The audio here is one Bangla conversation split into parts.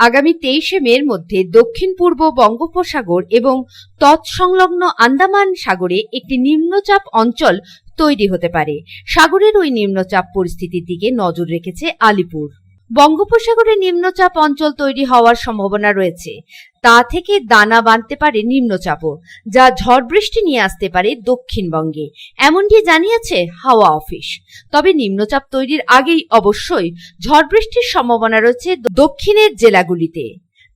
আগামী তেইশে মের মধ্যে দক্ষিণ পূর্ব বঙ্গোপসাগর এবং তৎসংলগ্ন আন্দামান সাগরে একটি নিম্নচাপ অঞ্চল তৈরি হতে পারে। সাগরের ওই নিম্নচাপ পরিস্থিতির দিকে নজর রেখেছে আলিপুর। বঙ্গোপসাগরে নিম্নচাপ অঞ্চল তৈরি হওয়ার সম্ভাবনা রয়েছে। তা থেকে দানা বাঁধতে পারে নিম্নচাপও যা ঝড় বৃষ্টি নিয়ে আসতে পারে দক্ষিণবঙ্গে। এমনটি জানিয়েছে হাওয়া অফিস। তবে নিম্নচাপ তৈরির আগেই অবশ্যই ঝড় বৃষ্টির সম্ভাবনা রয়েছে দক্ষিণের জেলাগুলিতে।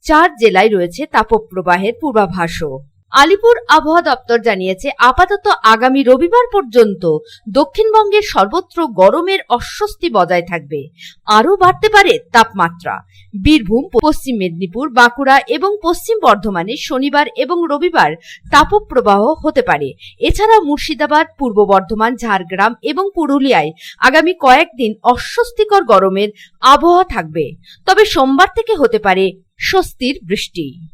চার জেলায় রয়েছে তাপপ্রবাহের পূর্বাভাসও। আলিপুর আবহাওয়া দপ্তর জানিয়েছে, আপাতত আগামী রবিবার পর্যন্ত দক্ষিণবঙ্গের সর্বত্র গরমের অস্বস্তি বজায় থাকবে। আরও বাড়তে পারে তাপমাত্রা। বীরভূম, পশ্চিম মেদিনীপুর, বাঁকুড়া এবং পশ্চিম বর্ধমানে শনিবার এবং রবিবার তাপপ্রবাহ হতে পারে। এছাড়া মুর্শিদাবাদ, পূর্ব বর্ধমান, ঝাড়গ্রাম এবং পুরুলিয়ায় আগামী কয়েকদিন অস্বস্তিকর গরমের আবহাওয়া থাকবে। তবে সোমবার থেকে হতে পারে স্বস্তির বৃষ্টি।